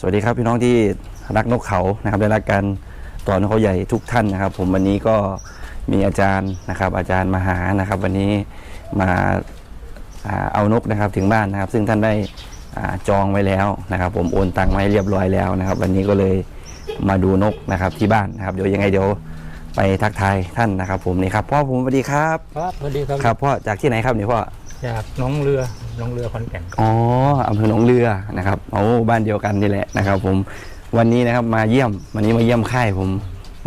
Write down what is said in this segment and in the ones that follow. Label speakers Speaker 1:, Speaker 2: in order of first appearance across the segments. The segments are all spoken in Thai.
Speaker 1: สวัสดีครับพี่น้องที่รักนกเขานะครับและรักการต่อนกเขาใหญ่ทุกท่านนะครับ ผมวันนี้ก็มีอาจารย์นะครับ อาจารย์มาหานะครับ วันนี้มาอ่าเอานกนะครับถึงบ้านนะครับ ซึ่งท่านได้อ่าจองไว้แล้วนะครับ ผมโอนตังค์มาให้เรียบร้อยแล้วนะครับ วันนี้ก็เลยมาดูนกนะครับที่บ้านนะครับ เดี๋ยวยังไงเดี๋ยวไปทักทายท่านนะครับ ผมนี่ครับพ่อผมสวัสดีครับ
Speaker 2: ครับสวัสดีครับ
Speaker 1: ครับพ่อจากที่ไหนครับนี่พ่อ
Speaker 2: จากหน้องเรือหน้องเรือขอนแก่น
Speaker 1: อ๋ออำเภอหนองเรือนะครับโอ้บ้านเดียวกันนี่แหละนะครับ ผมวันนี้นะครับมาเยี่ยมวันนี้มาเยี่ยมค่ายผม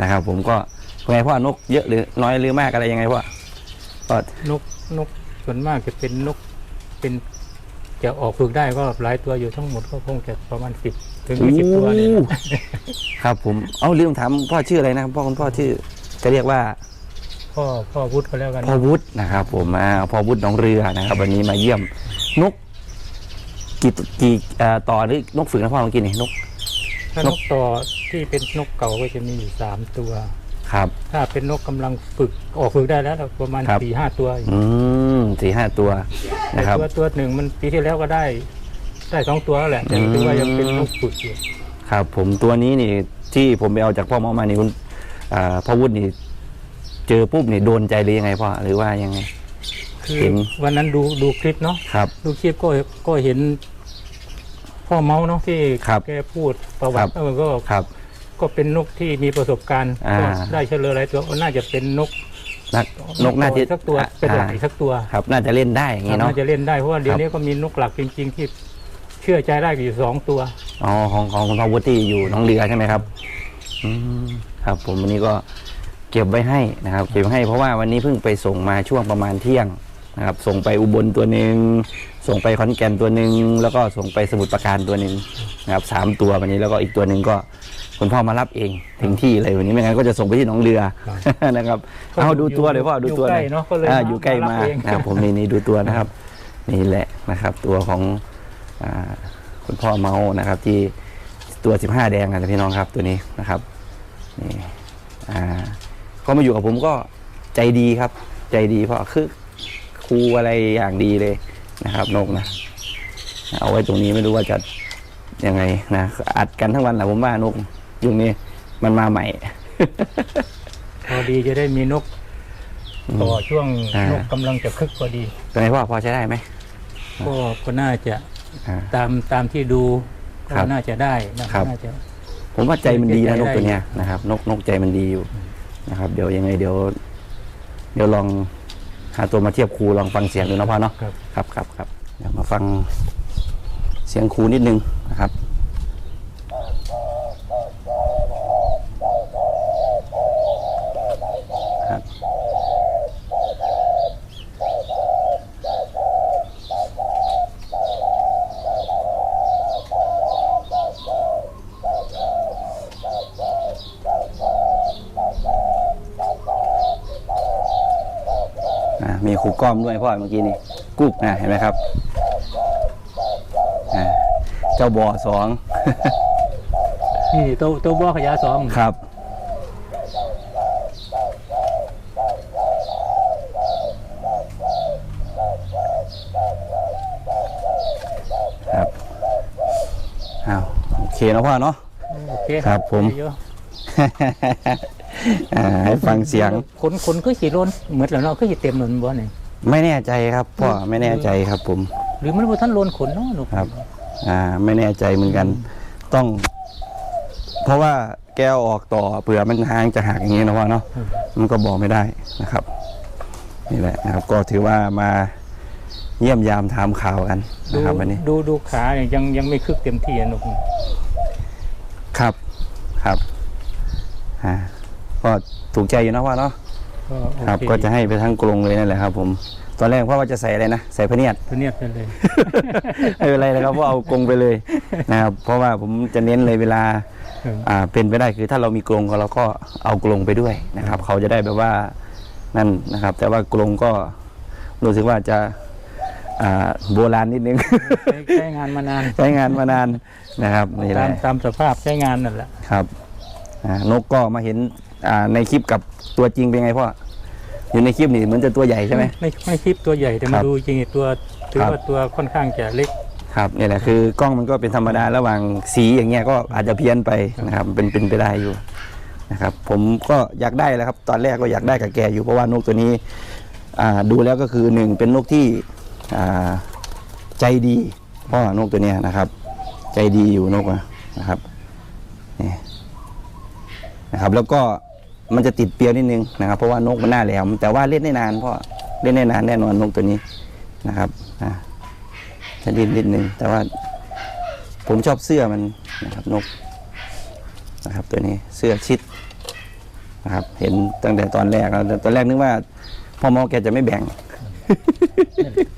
Speaker 1: นะครับ ผมก็เป็นไงพ่อนกเยอะหรือน้อยหรือมากอะไรยังไงพ่อก็
Speaker 2: นกนกส่วนมากจะเป็นนกเป็นจะออกฝึกได้ก็หลายตัวอยู่ทั้งหมดก็คงจะประมาณสิบถึงยี่สิบตัวเนี่ย
Speaker 1: โอ้ครับผมเอาลืมถามพ่อชื่ออะไรนะครับพ่อคุณพ่อชื่อจะเรียกว่า
Speaker 2: พ่อพ่อวุฒิก็แล้วกัน
Speaker 1: พ่อวุฒินะครับ ผมอ่าพ่อวุฒิหนองเรือนะครับ วันนี้มาเยี่ยมนกกี่กี่เอ่อต่อหรือนกฝึกนะพ่อเมื่อกี้นี่นก
Speaker 2: ถ้านกต่อที่เป็นนกเก่าก็จะมีอยู่สามตัว
Speaker 1: ครับ
Speaker 2: ถ้าเป็นนกกำลังฝึกออกฝึกได้แล้วประมาณ
Speaker 1: ครับ
Speaker 2: สี่ห้าตัว
Speaker 1: อืมสี่ห้าตัวนะครับ
Speaker 2: ตัวตัวหนึ่งมันปีที่แล้วก็ได้ ได้สองตัวแล้วแหละแต่
Speaker 1: อืม
Speaker 2: ถือว่ายังเป็นนกฝึกอยู่
Speaker 1: ครับ ผมตัวนี้นี่ที่ผมไปเอาจากพ่อเมามานี่คุณอ่าพ่อวุฒินี่ เจอปุ๊บนี่โดนใจหรือยังไงพ่อหรือว่ายังไง
Speaker 2: คือ
Speaker 1: เห็น
Speaker 2: วันนั้นดูดูคลิปเนาะ
Speaker 1: ครับ
Speaker 2: ดูคลิปก็ก็เห็น พ่อเมาส์เนาะที่
Speaker 1: ครับ
Speaker 2: แกพูดประวั
Speaker 1: ครั
Speaker 2: ติ
Speaker 1: บ
Speaker 2: เออก็
Speaker 1: ครับ
Speaker 2: ก็เป็นนกที่มีประสบการณ์
Speaker 1: อ่า
Speaker 2: ก็ได้เฉลยหลายตัวน่าจะเป็นนก
Speaker 1: นักนกน่าจะ
Speaker 2: สักตัวเป็นหลาย
Speaker 1: อ่า
Speaker 2: สักตัว
Speaker 1: ครับ น่าจะเล่นได้อย่างนี้เนาะ
Speaker 2: น่าจะเล่นได้เพราะว่าเดี๋ยวนี้ก็มีนกหลักจริง ๆ ที่เชื่อใจได้อยู่สองตัว
Speaker 1: อ๋อของของคุณพ่อวุฒิอยู่หน้องเรือใช่ไหมครับ อืมครับ ผมวันนี้ก็ เก็บไว้ให้นะครับ เก็บไว้ให้เพราะว่าวันนี้เพิ่งไปส่งมาช่วงประมาณเที่ยงนะครับ ส่งไปอุบลตัวหนึ่งส่งไปขอนแก่นตัวหนึ่งแล้วก็ส่งไปสมุทรปราการตัวหนึ่งนะครับสามตัววันนี้แล้วก็อีกตัวหนึ่งก็คุณพ่อมารับเองถึงที่เลยวันนี้ไม่งั้นก็จะส่งไปที่หนองเรือนะครับเอาดูตัวเลยพ่อดูตัว
Speaker 2: อยู่
Speaker 1: ห
Speaker 2: ใก
Speaker 1: น่
Speaker 2: ล้
Speaker 1: อย
Speaker 2: เนาะก็เลย
Speaker 1: อ่า
Speaker 2: มา
Speaker 1: อยู่ใกล้มา
Speaker 2: รับเอง
Speaker 1: นะครับผมนี่นี่ดูตัวนะครับ นี่แหละนะครับ ตัวของอ่าคุณพ่อเมาส์นะครับ ที่ตัวสิบห้าแดงนะพี่น้องครับตัวนี้นะครับนี่อ่า ก็มาอยู่กับผมก็ใจดีครับ ใจดีเพราะคือครูอะไรอย่างดีเลยนะครับนกนะเอาไว้ตรงนี้ไม่รู้ว่าจะยังไงนะอัดกันทั้งวันแหละผมว่านกยุคนี้มันมาใหม่
Speaker 2: พอดีจะได้มีนกต่อช่วง
Speaker 1: อ่าน
Speaker 2: นกกำลังจะคึกพอดี
Speaker 1: เป็นไงพ่อพอใช้ได้ไหม
Speaker 2: ก็ก็น่าจะ
Speaker 1: อ่า
Speaker 2: ตามตามที่ดูก็
Speaker 1: ครับ
Speaker 2: น่าจะได้นะครับ น่าจะ
Speaker 1: ผมว่าใจมันดีนะ
Speaker 2: ใจ
Speaker 1: น
Speaker 2: ได้
Speaker 1: กตัวเนี้ยนะครับ นกนกใจมันดีอยู่ นะครับ เดี๋ยวยังไงเดี๋ยว เดี๋ยวลองหาตัวมาเทียบครูลองฟังเสียงดูนะพ่อเนาะ
Speaker 2: ครับ
Speaker 1: ครับครับครับเดี๋ยวมาฟังเสียงครูนิดนึงนะครับครับ อ่ามีครูก้อมด้วยพ่อเมื่อกี้นี่กุ๊กนะเห็นไหมครับอ่าเจ้าบอสอง
Speaker 2: นี่ตัวตัวบ่อขยะสอง
Speaker 1: ครับ ครับอ้าวโอเคนะพ่อเนาะ
Speaker 2: โอเค
Speaker 1: ครับผม
Speaker 2: เยอะ
Speaker 1: อ่าให้ฟังเสียง
Speaker 2: ขนขนคือสีล้นเหมือนแล้วเนาะคือสีเต็มเหมือนบ่เนี่ย
Speaker 1: ไม่แน่ใจครับพ่อไม่แน่ใจครับผม
Speaker 2: หรือมันบ่ท่านล้นขนเนาะหนู
Speaker 1: ครับ อ่า ไม่แน่ใจเหมือนกัน ต้อง เพราะว่าแก้วออกต่อเผื่อมันหางจะหักอย่างนี้นะพ่อเนาะมันก็บอกไม่ได้นะครับ นี่แหละนะครับ ก็ถือว่ามาเยี่ยมยามถามข่าวกัน
Speaker 2: ดู
Speaker 1: นะครับวันนี้
Speaker 2: ดูดูขาเนี่ยยังยังไม่คึกเต็มที่อะหนู
Speaker 1: ครับครับอ่า ก็ถูกใจอยู่นะพ่อเนาะ
Speaker 2: ก็โอ
Speaker 1: ครับ
Speaker 2: เค
Speaker 1: ก็จะให้ไปทั้งกรงเลยนั่นแหละครับ ผม ตอนแรกพ่อว่าจะใส่อะไรนะใส่พะเนียด
Speaker 2: ตัวเนี้ยเป็นเลย
Speaker 1: ไม่เป็นไรนะครับเพราะเอากรงไปเลยนะครับ เพราะว่าผมจะเน้นเลยเวลา
Speaker 2: เออ
Speaker 1: อ่าเป็นไปได้คือถ้าเรามีกรงเราก็เอากรงไปด้วยนะครับ เขาจะได้แบบว่านั่นนะครับ แต่ว่ากรงก็รู้สึกว่าจะอ่าโบราณนิดนึง
Speaker 2: ใช้ใช้งานมานาน
Speaker 1: ใช้งานมานานนะครับนี่แห
Speaker 2: ตาม
Speaker 1: ละ
Speaker 2: ตามสภาพใช้งานนั่นแหละ
Speaker 1: ครับอ่านกก็มาเห็น อ่าในคลิปกับตัวจริงเป็นไงพ่ออยู่ในคลิปนี่เหมือนจะตัวใหญ่ใช่ไหม
Speaker 2: ไม่ไม่คลิปตัวใหญ่แต่
Speaker 1: ครั
Speaker 2: มา
Speaker 1: บ
Speaker 2: ดูจริงๆตัวถือ
Speaker 1: ครับ
Speaker 2: ว่าตัวค่อนข้างจะเล็ก
Speaker 1: ครับนี่แหละคือกล้องมันก็เป็นธรรมดาระหว่างสีอย่างเงี้ยก็อาจจะเพี้ยนไปนะครับเป็นเป็นไปได้อยู่นะครับผมก็อยากได้แล้วครับ ตอนแรกก็อยากได้กับแกอยู่เพราะว่านกตัวนี้อ่าดูแล้วก็คือหนึ่งเป็นนกที่อ่าใจดีเพราะว่านกตัวเนี้ยนะครับ ใจดีอยู่นกอะนะครับนี่นะครับ แล้วก็ มันจะติดเปรียวนิดนึงนะครับ เพราะว่านกมันหน้าแหลมแต่ว่าเล่นได้นานเพราะเล่นได้นานแน่นอนนกตัวนี้นะครับอ่าจะดิ้นนิดนึงแต่ว่าผมชอบเสื้อมันนะครับนกนะครับ ตัวนี้เสื้อชิดนะครับ เห็นตั้งแต่ตอนแรกแล้วแต่ตอนแรกนึกว่าพ่อหมอแกจะไม่แบ่ง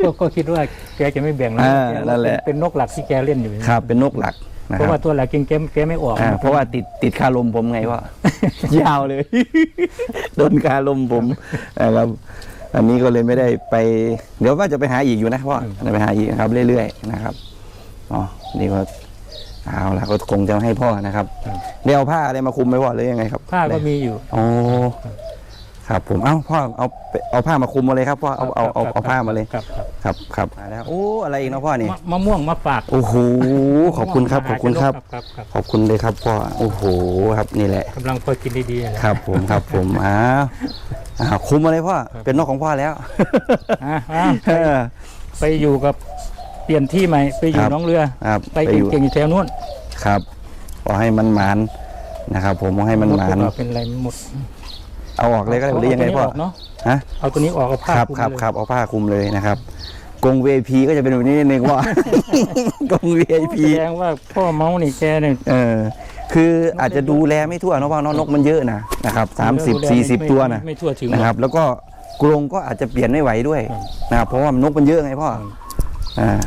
Speaker 2: ก็ก็คิดว่าแกจะไม่แบ่ง
Speaker 1: อ่า
Speaker 2: แก
Speaker 1: นั่นแหละ
Speaker 2: เป็นนกหลักที่แกเล่นอยู่
Speaker 1: ครับเป็นนกหลัก นะ
Speaker 2: เพ
Speaker 1: ค
Speaker 2: ราะ
Speaker 1: รั
Speaker 2: ว่า
Speaker 1: บ
Speaker 2: ตัวหลักจริงแกแกไม่ออก
Speaker 1: อ่าเพราะว่าติดติดคาลมผมไงพ่อยาวเลย โดนคาลมผมนะครับ อันนี้ก็เลยไม่ได้ไป เดี๋ยวว่าจะไปหาอีกอยู่นะพ่อจะไปหาอีกนะครับ เรื่อยๆนะครับอ๋อนี่ก็เอาละก็คงจะให้พ่อนะครับเดี๋ยวเอาผ้าอะไรมาคลุมไหมพ่อหรือยังไงครับ
Speaker 2: ผ้าก็มีอยู่
Speaker 1: โอ้ ครับผมเอ้าพ่อเอาเอาผ้ามาคลุมมาเลยครับพ่อเอาเอาเอาเอาผ้ามาเลย
Speaker 2: ครับครับ
Speaker 1: ครับครับมาแล้วโอ้อะไรอีกเนาะพ่อนี่
Speaker 2: มะมะม่วงมาฝาก
Speaker 1: โอ้โหขอบคุณครับขอบคุณครับ
Speaker 2: ครับครับ
Speaker 1: ขอบคุณเลยครับพ่อโอ้โหครับนี่แหละ
Speaker 2: กำลังพอกินดีๆแหละ
Speaker 1: ครับ ผมครับผมอ้าวอ้าวคุมมาเลยพ่อเป็นนกของพ่อแล้ว
Speaker 2: อะอะ
Speaker 1: เออ
Speaker 2: ไปอยู่กับเปลี่ยนที่ใหม่ไปอ
Speaker 1: ค
Speaker 2: ยู่
Speaker 1: รับ
Speaker 2: น้องเรือ
Speaker 1: ครับ
Speaker 2: ไป
Speaker 1: อยู่
Speaker 2: เก่งๆอยู่แถวนู้น
Speaker 1: ครับขอให้มันหมานนะครับ ผมขอให้มันหมาน
Speaker 2: ดเป็นอะไรหมด
Speaker 1: เอาออกเลยก็ได้หรือยังไงพ่อ
Speaker 2: เาตัวนี้กเนาะ
Speaker 1: ฮะ
Speaker 2: เอาตัวนี้ออกเอาผ้า
Speaker 1: ครับ
Speaker 2: คลุม
Speaker 1: ครับ
Speaker 2: เลย
Speaker 1: ครับเอาผ้าคลุมเลยนะครับกรง VIP ก็จะเป็นแบบนี้นิดนึงว่ากรง VIP
Speaker 2: แสดงว่าพ่อเมาส์นี่แกเนี่ย
Speaker 1: เออ คืออาจจะดูแลไม่ทั่วเนอะเพราะเนอะนกมันเยอะนะนะครับสามสิบ
Speaker 2: ดูแล
Speaker 1: สี่สิบ
Speaker 2: ไม่
Speaker 1: ตัวนะ
Speaker 2: ไม่ทั่วถึง
Speaker 1: นะครับ แล้วก็กรงก็อาจจะเปลี่ยนไม่ไหวด้วย
Speaker 2: ครับ
Speaker 1: นะครับเพราะว่านกมันเยอะไงพ่อ
Speaker 2: ครับ
Speaker 1: อ่า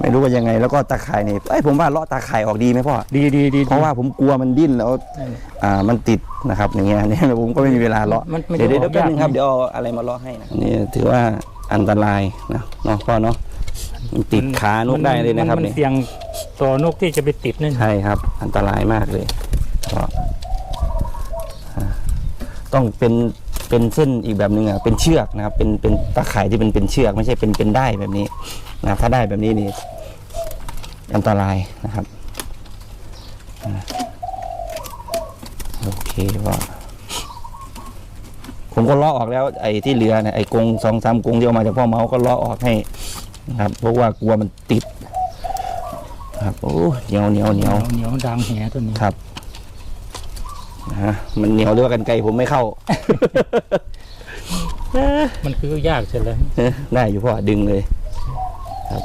Speaker 1: ไม่รู้ว่ายังไงแล้วก็ตาข่ายนี่เอ้ยผมว่าเลาะตาข่ายออกดีไหมพ่อ
Speaker 2: ดีดีดี
Speaker 1: เพราะว่าผมกลัวมันดิ้นแล้วอ่ามันติดนะครับอย่างเงี้ยเนี่ยผมก็ไม่มีเวลาเลาะ
Speaker 2: มันมัน
Speaker 1: เดี๋ยว
Speaker 2: จะ
Speaker 1: เดี๋ยว
Speaker 2: ออก
Speaker 1: แป๊บนึงครับ
Speaker 2: ยาก
Speaker 1: เดี๋ยวเอาอะไรมาเลาะให้นะนี่ถือว่าอันตรายนะเนาะพ่อเนาะมันติดขานกได้เลยนะครับ
Speaker 2: มัน
Speaker 1: นี่
Speaker 2: เสี่ยงต่อนกที่จะไปติดนั่น
Speaker 1: ใช่ครับ อันตรายมากเลยก็อ่าต้องเป็นเป็นเส้นอีกแบบหนึ่งอะเป็นเชือกนะครับ เป็นเป็นตาข่ายที่เป็นเป็นเชือก ไม่ใช่เป็นเป็นได้แบบนี้ นะครับถ้าได้แบบนี้นี่อันตรายนะครับอ่าโอเคว่าผมก็เลาะออกแล้ว ไอ้ที่เหลือเนี่ยไอ้กรงสองสามกรงที่เอามาจากพ่อเมาส์ก็เลาะออกให้นะครับเพราะว่ากลัวมันติด ครับโอ้เหนียวเหนียวเหนียว
Speaker 2: เหนียวดังแหตัวนี้
Speaker 1: ครับนะมันเหนียวหรือว่ากันไกลผมไม่เข้า
Speaker 2: มันคือยากเสร็จแล้ว
Speaker 1: ได้อยู่พ่อดึงเลย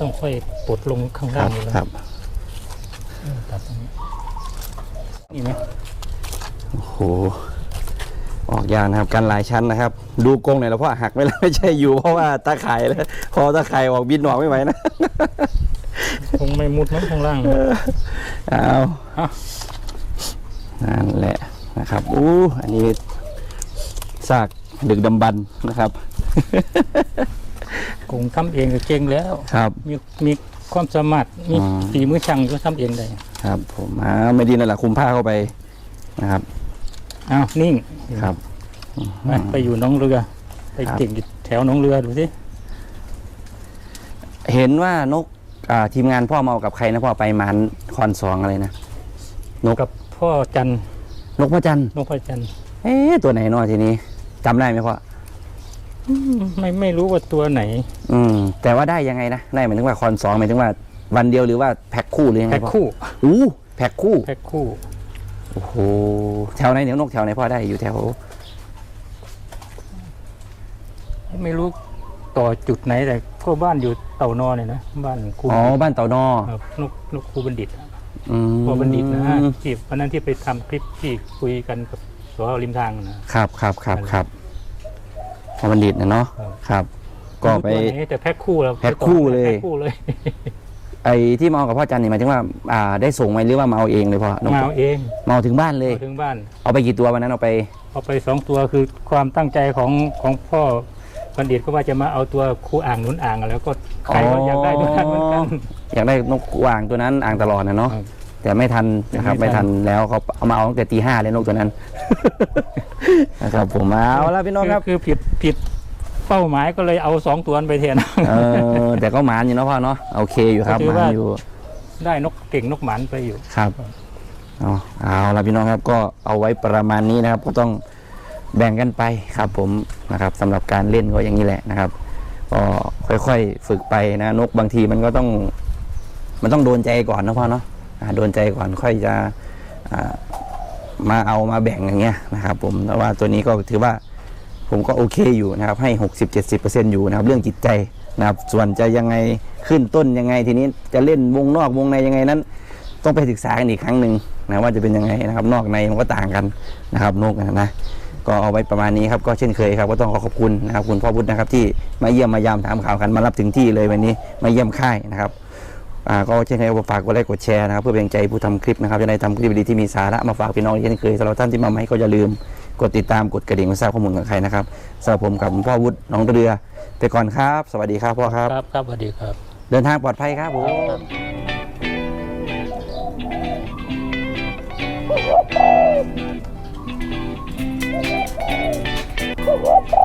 Speaker 2: ต้องค่อยปลดลงข้าง
Speaker 1: ค
Speaker 2: ล่า
Speaker 1: รั
Speaker 2: ง
Speaker 1: บ
Speaker 2: นี่แล้ว
Speaker 1: ครับ
Speaker 2: ตัดตรงนี้นี่ไหม
Speaker 1: โอ้โหออกยากนะครับกันหลายชั้นนะครับ ดูกรงหน่อยแล้วพ่อหักไม่แล้วไม่ใช่อยู่เพราะว่าตาข่ายแล้วพอตาข่ายออกบินออกไม่ไหวนะ
Speaker 2: คงไม่มุดมั้งข้างล่าง
Speaker 1: เอา
Speaker 2: อะ
Speaker 1: นั่นแหละนะครับอู้อันนี้ซากดึกดำบรรพ์นะครับ
Speaker 2: คงทำเองก็เก่งแล้ว
Speaker 1: ครับ
Speaker 2: มีมีความสามารถมี
Speaker 1: อืม
Speaker 2: ฝีมือช่างก็ทำเองได้
Speaker 1: ครับผมอ่าไม่ดีนั่นแหละคุมผ้าเข้าไปนะครับ
Speaker 2: อ้าวนิ่ง
Speaker 1: ครับ
Speaker 2: ไปไปอยู่หน้องเรือ ไป
Speaker 1: ครับ
Speaker 2: เก่งอยู่แถวหน้องเรือดูสิ
Speaker 1: เห็นว่านกอ่าทีมงานพ่อเมากับใครนะพ่อไปหมันคอนสองอะไรนะ นก
Speaker 2: กับพ่อจันทร์
Speaker 1: นกพระจันทร์
Speaker 2: นกพ่อจันทร์
Speaker 1: เอ๊ะตัวไหนเนอทีนี้จำได้ไหมพ่อ
Speaker 2: อืม ไม่ไม่รู้ว่าตัวไหน
Speaker 1: อืม แต่ว่าได้ยังไงนะได้หมายถึงว่าคอนสองหมายถึงว่า วันเดียวหรือว่าแพ็คคู่หรือยังไง
Speaker 2: แพ็ค
Speaker 1: พ่อ
Speaker 2: คู่
Speaker 1: อู้แพ็คคู่
Speaker 2: แพ็คคู่
Speaker 1: โอ้โหแถวไหนเดี๋ยวนกแถวไหนพ่อได้อยู่แถว
Speaker 2: ไม่รู้ต่อจุดไหนแต่ก็บ้านอยู่เต่านอเนี่ยนะบ้านครู
Speaker 1: อ๋อบ้านเต่านอ
Speaker 2: ครับนกนกครูบัณฑิต
Speaker 1: อืม
Speaker 2: ครูบัณฑิตนะฮะที่วันนั้นที่ไปทำคลิปที่คุยกันกับสวริมทางนะครับ
Speaker 1: ครับครับครับ พอบัณฑิตนะเนาะ
Speaker 2: ครับ
Speaker 1: ครับก็ไป
Speaker 2: ม่รู้ตัวหนแต่แพ็คคู่แล้ว
Speaker 1: แพ็คคู่เลย
Speaker 2: แพ็คคู่เลย
Speaker 1: ไอ้ที่มาเอากับพ่อจันนี่หมายถึงว่าอ่าได้ส่งไหมหรือว่ามาเอาเองเลยพ่อนก
Speaker 2: มาเอาเอง
Speaker 1: มาเอาถึงบ้านเลย
Speaker 2: มาถึงบ้าน
Speaker 1: เอาไปกี่ตัววันนั้นเอาไป
Speaker 2: เอาไปสองตัวคือความตั้งใจของของพ่อบัณฑิตก็ว่าจะมาเอาตัวครูอ่างหนุนอ่างแล้วก็ใครก็อยากได้ตัวนั้นเหมือนกัน
Speaker 1: อยากได้นกวางตัวนั้นอ่างตลอดนะเนาะ
Speaker 2: ครับ
Speaker 1: แต่ไม่ทันนะครับ
Speaker 2: ไม่
Speaker 1: ไม่
Speaker 2: ทั
Speaker 1: ทั
Speaker 2: น
Speaker 1: นแล้วเขาเอามาเอาตั้งแต่ตีห้าเลยนกตัวนั้น นะครับผมเอาละพี่น้องครับ
Speaker 2: คือคือผิดผิดเป้าหมายก็เลยเอาสองตัวนั้นไปแทน
Speaker 1: เออแต่ก็หมานอยู่เนาะพ่อเนาะโอเคอยู่ครับ
Speaker 2: ก็ถื
Speaker 1: ห
Speaker 2: อ
Speaker 1: มาน
Speaker 2: ว่า
Speaker 1: อยู่
Speaker 2: ได้นกเก่งนกหมันไปอยู่
Speaker 1: ครับเอาเอาละพี่น้องครับก็เอาไว้ประมาณนี้นะครับ ก็ต้องแบ่งกันไปครับผมนะครับสำหรับการเล่นก็อย่างนี้แหละนะครับก็ค่อยๆฝึกไปนะนกบางทีมันก็ต้อง มันต้องโดนใจก่อนนะพ่อเนาะอ่า โดนใจก่อนค่อยจะมาเอามาแบ่งอย่างเงี้ยนะครับผมแต่ว่าตัวนี้ก็ถือว่าผมก็โอเคอยู่นะครับให้ 60-70%อยู่นะครับเรื่องจิตใจนะครับส่วนจะยังไงขึ้นต้นยังไงทีนี้จะเล่นวงนอกวงในยังไงนั้น ต้องไปศึกษากันอีกครั้งหนึ่งนะว่าจะเป็นยังไงนะครับนอกในมันก็ต่างกันนะครับนกนะนะก็เอาไว้ประมาณนี้ครับก็เช่นเคยครับก็ต้องขอขอบคุณนะครับคุณพ่อพุธนะครับที่มาเยี่ยมมายามถามข่าวกันมารับถึงที่เลยวันนี้มาเยี่ยมค่ายนะครับ ก็เช่นเคยฝากกดไลค์กดแชร์นะครับเพื่อเป็นใจผู้ทำคลิปนะครับจะได้ทำคลิปดีที่มีสาระมาฝากพี่น้องเช่นเคยสำหรับท่านที่มาใหม่ก็อย่าลืมกดติดตามกดกระดิ่งเพื่อทราบข้อมูลกับใครนะครับสำหรับผมกับพ่อวุฒิน้องเรือไปก่อนครับ สวัสดีครับพ่อครับ
Speaker 2: ครับครับสวัสดีครับ
Speaker 1: เดินทางปลอดภัยครับผม
Speaker 2: Whoop!